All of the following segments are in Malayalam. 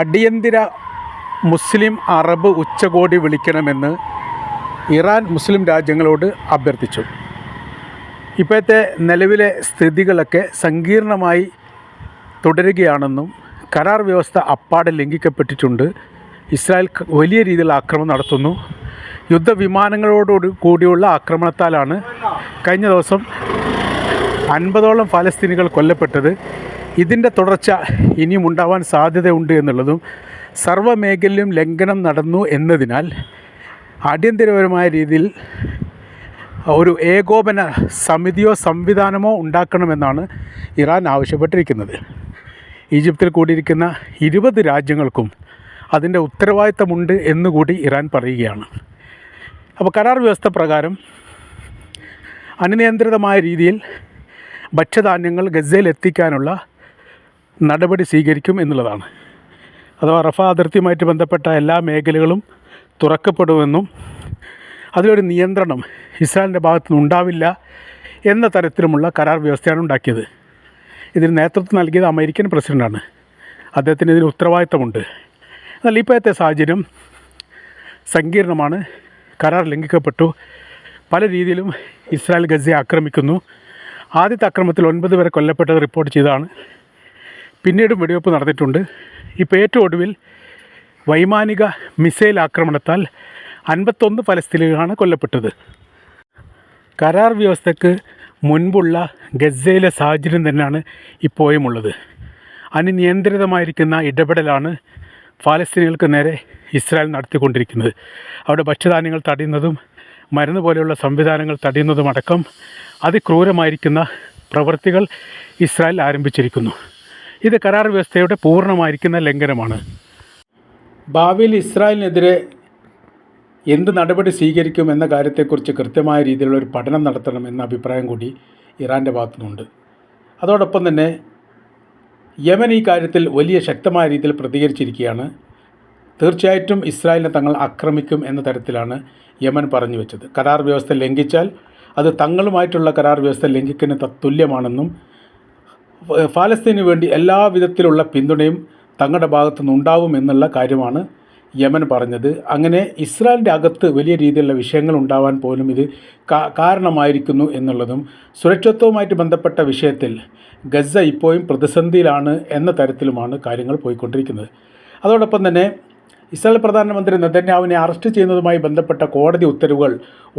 അടിയന്തര മുസ്ലിം അറബ് ഉച്ചകോടി വിളിക്കണമെന്ന് ഇറാൻ മുസ്ലിം രാജ്യങ്ങളോട് അഭ്യർത്ഥിച്ചു. ഇപ്പോഴത്തെ നിലവിലെ സ്ഥിതികളൊക്കെ സങ്കീർണമായി തുടരുകയാണെന്നും കരാർ വ്യവസ്ഥ അപ്പാടെ ലംഘിക്കപ്പെട്ടിട്ടുണ്ട്. ഇസ്രായേൽ വലിയ രീതിയിൽ ആക്രമണം നടത്തുന്നു. യുദ്ധവിമാനങ്ങളോട് കൂടിയുള്ള ആക്രമണത്താലാണ് കഴിഞ്ഞ ദിവസം അൻപതോളം ഫലസ്തീനികൾ കൊല്ലപ്പെട്ടത്. ഇതിന്റെ തുടർച്ച ഇനിയും ഉണ്ടാവാൻ സാധ്യതയുണ്ട് എന്നുള്ളതും സർവമേഖലയിലും ലംഘനം നടന്നു എന്നതിനാൽ അടിയന്തരപരമായ രീതിയിൽ ഒരു ഏകോപന സമിതിയോ സംവിധാനമോ ഉണ്ടാക്കണമെന്നാണ് ഇറാൻ ആവശ്യപ്പെട്ടിരിക്കുന്നത്. ഈജിപ്തിൽ കൂടിയിരിക്കുന്ന ഇരുപത് രാജ്യങ്ങൾക്കും അതിന്റെ ഉത്തരവാദിത്തമുണ്ട് എന്നുകൂടി ഇറാൻ പറയുകയാണ്. അപ്പോൾ കരാർ വ്യവസ്ഥ പ്രകാരം അനിയന്ത്രിതമായ രീതിയിൽ ഭക്ഷ്യധാന്യങ്ങൾ ഗസയിൽ എത്തിക്കാനുള്ള നടപടി സ്വീകരിക്കും എന്നുള്ളതാണ്. അഥവാ റഫ അതിർത്തിയുമായിട്ട് ബന്ധപ്പെട്ട എല്ലാ മേഖലകളും തുറക്കപ്പെടുമെന്നും അതിലൊരു നിയന്ത്രണം ഇസ്രായേലിന്റെ ഭാഗത്തു ഉണ്ടാവില്ല എന്ന തരത്തിലുമുള്ള കരാർ വ്യവസ്ഥയാണ് ഉണ്ടാക്കിയത്. ഇതിന് നേതൃത്വം നൽകിയത് അമേരിക്കൻ പ്രസിഡന്റാണ് അദ്ദേഹത്തിന് ഇതിന് ഉത്തരവാദിത്തമുണ്ട്. എന്നാൽ ഇപ്പോഴത്തെ സാഹചര്യം സങ്കീർണമാണ്. കരാർ ലംഘിക്കപ്പെട്ടു. പല രീതിയിലും ഇസ്രായേൽ ഗസയെ ആക്രമിക്കുന്നു. ആദ്യത്തെ അക്രമത്തിൽ ഒൻപത് പേരെ കൊല്ലപ്പെട്ടത് റിപ്പോർട്ട് ചെയ്തതാണ്. പിന്നീടും വെടിവെപ്പ് നടന്നിട്ടുണ്ട്. ഇപ്പോൾ ഏറ്റവും ഒടുവിൽ വൈമാനിക മിസൈൽ ആക്രമണത്താൽ അൻപത്തൊന്ന് ഫലസ്തീനുകളാണ് കൊല്ലപ്പെട്ടത്. കരാർ വ്യവസ്ഥയ്ക്ക് മുൻപുള്ള ഗസയിലെ സാഹചര്യം തന്നെയാണ് ഇപ്പോഴും ഉള്ളത് അനിയന്ത്രിതമായിരിക്കുന്ന ഇടപെടലാണ് ഫലസ്തീനികൾക്ക് നേരെ ഇസ്രായേൽ നടത്തിക്കൊണ്ടിരിക്കുന്നത്. അവിടെ ഭക്ഷ്യധാന്യങ്ങൾ തടയുന്നതും മരുന്ന് പോലെയുള്ള സംവിധാനങ്ങൾ തടയുന്നതുമടക്കം അതിക്രൂരമായിരിക്കുന്ന പ്രവൃത്തികൾ ഇസ്രായേൽ ആരംഭിച്ചിരിക്കുന്നു. ഇത് കരാർ വ്യവസ്ഥയുടെ പൂർണമായിരിക്കുന്ന ലംഘനമാണ്. ഭാവിയിൽ ഇസ്രായേലിനെതിരെ എന്ത് നടപടി സ്വീകരിക്കും എന്ന കാര്യത്തെക്കുറിച്ച് കൃത്യമായ രീതിയിലുള്ള ഒരു പഠനം നടത്തണം എന്ന അഭിപ്രായം കൂടി ഇറാന്റെ ഭാഗത്തുനിന്നുണ്ട്. അതോടൊപ്പം തന്നെ യമൻ ഈ കാര്യത്തിൽ വലിയ ശക്തമായ രീതിയിൽ പ്രതികരിച്ചിരിക്കുകയാണ്. തീർച്ചയായിട്ടും ഇസ്രായേലിനെ തങ്ങൾ ആക്രമിക്കും എന്ന തരത്തിലാണ് യമൻ പറഞ്ഞു വെച്ചത്. കരാർ വ്യവസ്ഥ ലംഘിച്ചാൽ അത് തങ്ങളുമായിട്ടുള്ള കരാർ വ്യവസ്ഥ ലംഘിക്കുന്ന തുല്യമാണെന്നും ഫലസ്തീന് വേണ്ടി എല്ലാ വിധത്തിലുള്ള പിന്തുണയും തങ്ങളുടെ ഭാഗത്തു നിന്നുണ്ടാവും എന്നുള്ള കാര്യമാണ് യമൻ പറഞ്ഞത്. അങ്ങനെ ഇസ്രായേലിന്റെ അകത്ത് വലിയ രീതിയിലുള്ള വിഷയങ്ങൾ ഉണ്ടാവാൻ പോലും ഇത് കാരണമായിരിക്കുന്നു എന്നുള്ളതും സുരക്ഷിതത്വവുമായിട്ട് ബന്ധപ്പെട്ട വിഷയത്തിൽ ഗസ ഇപ്പോഴും പ്രതിസന്ധിയിലാണ് എന്ന തരത്തിലുമാണ് കാര്യങ്ങൾ പോയിക്കൊണ്ടിരിക്കുന്നത്. അതോടൊപ്പം തന്നെ ഇസ്രായേൽ പ്രധാനമന്ത്രി നെതന്യാവിനെ അറസ്റ്റ് ചെയ്യുന്നതുമായി ബന്ധപ്പെട്ട കോടതി ഉത്തരവുകൾ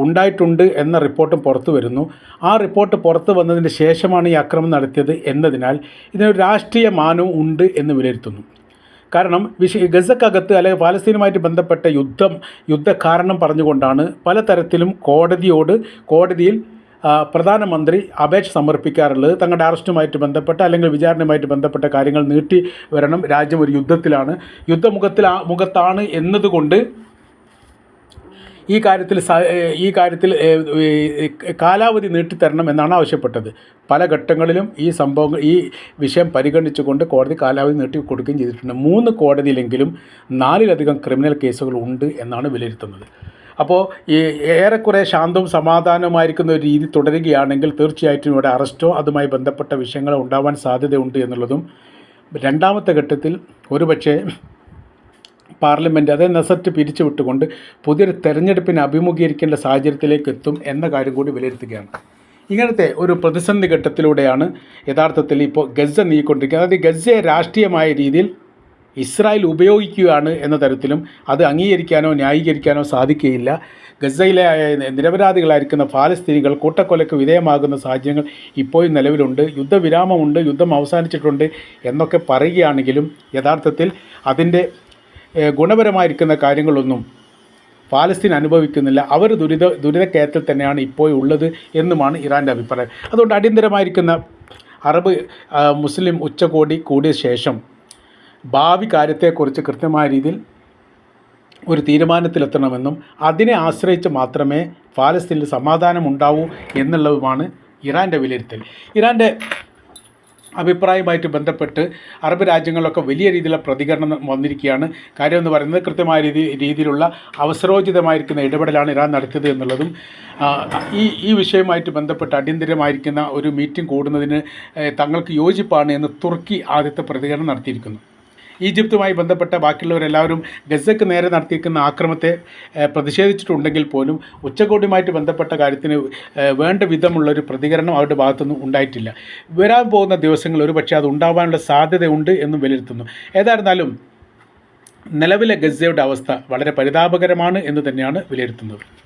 ഉണ്ടായിട്ടുണ്ട് എന്ന റിപ്പോർട്ടും പുറത്തു വരുന്നു. ആ റിപ്പോർട്ട് പുറത്തു വന്നതിന് ശേഷമാണ് ഈ ആക്രമണം നടത്തിയത് എന്നതിനാൽ ഇതിനൊരു രാഷ്ട്രീയ മാനവും ഉണ്ട് എന്ന് വിലയിരുത്തുന്നു. കാരണം വിശ ഗസക്കകത്ത് അല്ലെങ്കിൽ പാലസ്തീനുമായിട്ട് ബന്ധപ്പെട്ട യുദ്ധം യുദ്ധകാരണം പറഞ്ഞുകൊണ്ടാണ് പലതരത്തിലും കോടതിയോട് കോടതിയിൽ പ്രധാനമന്ത്രി അപേക്ഷ സമർപ്പിക്കാറുള്ളത്. തങ്ങളുടെ അറസ്റ്റുമായിട്ട് ബന്ധപ്പെട്ട അല്ലെങ്കിൽ വിചാരണയുമായിട്ട് ബന്ധപ്പെട്ട കാര്യങ്ങൾ നീട്ടി വരണം രാജ്യം ഒരു യുദ്ധത്തിലാണ്. യുദ്ധമുഖത്തിൽ മുഖത്താണ് എന്നതുകൊണ്ട് ഈ കാര്യത്തിൽ ഈ കാര്യത്തിൽ കാലാവധി നീട്ടിത്തരണം എന്നാണ് ആവശ്യപ്പെട്ടത്. പല ഘട്ടങ്ങളിലും ഈ സംഭവങ്ങൾ ഈ വിഷയം പരിഗണിച്ചുകൊണ്ട് കോടതി കാലാവധി നീട്ടി കൊടുക്കുകയും ചെയ്തിട്ടുണ്ട്. മൂന്ന് കോടതിയിലെങ്കിലും നാലിലധികം ക്രിമിനൽ കേസുകൾ ഉണ്ട് എന്നാണ് വിലയിരുത്തുന്നത്. അപ്പോൾ ഈ ഏറെക്കുറെ ശാന്തവും സമാധാനവുമായിരിക്കുന്ന ഒരു രീതി തുടരുകയാണെങ്കിൽ തീർച്ചയായിട്ടും ഇവിടെ അറസ്റ്റോ അതുമായി ബന്ധപ്പെട്ട വിഷയങ്ങളോ ഉണ്ടാവാൻ സാധ്യതയുണ്ട് എന്നുള്ളതും രണ്ടാമത്തെ ഘട്ടത്തിൽ ഒരുപക്ഷേ പാർലമെന്റ് അതേ നെസറ്റ് പിരിച്ചുവിട്ടുകൊണ്ട് പുതിയൊരു തെരഞ്ഞെടുപ്പിനെ അഭിമുഖീകരിക്കേണ്ട സാഹചര്യത്തിലേക്ക് എത്തും എന്ന കാര്യം കൂടി വിലയിരുത്തുകയാണ്. ഇങ്ങനത്തെ ഒരു പ്രതിസന്ധി ഘട്ടത്തിലൂടെയാണ് യഥാർത്ഥത്തിൽ ഇപ്പോൾ ഗസ നീങ്ങിക്കൊണ്ടിരിക്കുന്നത്. അതായത് ഗസയെ രാഷ്ട്രീയമായ രീതിയിൽ ഇസ്രായേൽ ഉപയോഗിക്കുകയാണ് എന്ന തരത്തിലും അത് അംഗീകരിക്കാനോ ന്യായീകരിക്കാനോ സാധിക്കുകയില്ല. ഗസയിലെ നിരപരാധികളായിരിക്കുന്ന ഫാലസ്തീനികൾ കൂട്ടക്കൊലയ്ക്ക് വിധേയമാകുന്ന സാഹചര്യങ്ങൾ ഇപ്പോഴും നിലവിലുണ്ട്. യുദ്ധവിരാമമുണ്ട് യുദ്ധം അവസാനിച്ചിട്ടുണ്ട് എന്നൊക്കെ പറയുകയാണെങ്കിലും യഥാർത്ഥത്തിൽ അതിന്റെ ഗുണപരമായിരിക്കുന്ന കാര്യങ്ങളൊന്നും പാലസ്തീൻ അനുഭവിക്കുന്നില്ല. അവർ ദുരിത ദുരിതക്കയത്തിൽ തന്നെയാണ് ഇപ്പോൾ ഉള്ളത് എന്നുമാണ് ഇറാന്റെ അഭിപ്രായം. അതുകൊണ്ട് അടിയന്തരമായിരിക്കുന്ന അറബ് മുസ്ലിം ഉച്ചകോടി കൂടിയ ശേഷം ഭാവി കാര്യത്തെക്കുറിച്ച് കൃത്യമായ രീതിയിൽ ഒരു തീരുമാനത്തിലെത്തണമെന്നും അതിനെ ആശ്രയിച്ച് മാത്രമേ പാലസ്തീനിൽ സമാധാനം ഉണ്ടാവൂ എന്നുള്ളതുമാണ് ഇറാന്റെ വിലയിരുത്തൽ. ഇറാന്റെ അഭിപ്രായവുമായിട്ട് ബന്ധപ്പെട്ട് അറബ് രാജ്യങ്ങളിലൊക്കെ വലിയ രീതിയിലുള്ള പ്രതികരണം വന്നിരിക്കുകയാണ്. കാര്യം എന്ന് പറയുന്നത് കൃത്യമായ രീതി രീതിയിലുള്ള അവസരോചിതമായിരിക്കുന്ന ഇടപെടലാണ് ഇറാൻ നടത്തിയത് എന്നുള്ളതും ഈ ഈ വിഷയവുമായിട്ട് ബന്ധപ്പെട്ട് അടിയന്തരമായിരിക്കുന്ന ഒരു മീറ്റിംഗ് കൂടുന്നതിന് തങ്ങൾക്ക് യോജിപ്പാണ് എന്ന് തുർക്കി ആദ്യത്തെ പ്രതികരണം നടത്തിയിരിക്കുന്നു. ഈജിപ്തുമായി ബന്ധപ്പെട്ട ബാക്കിയുള്ളവരെല്ലാവരും ഗസക്ക് നേരെ നടത്തിയിരിക്കുന്ന ആക്രമത്തെ പ്രതിഷേധിച്ചിട്ടുണ്ടെങ്കിൽ പോലും ഉച്ചകോടിയുമായിട്ട് ബന്ധപ്പെട്ട കാര്യത്തിന് വേണ്ട വിധമുള്ളൊരു പ്രതികരണം അവരുടെ ഭാഗത്തുനിന്നും ഉണ്ടായിട്ടില്ല. വരാൻ പോകുന്ന ദിവസങ്ങളിൽ ഒരു പക്ഷേ അത് ഉണ്ടാവാനുള്ള സാധ്യതയുണ്ട് എന്നും വിലയിരുത്തുന്നു. ഏതായിരുന്നാലും നിലവിലെ ഗസയുടെ അവസ്ഥ വളരെ പരിതാപകരമാണ് എന്ന് തന്നെയാണ് വിലയിരുത്തുന്നത്.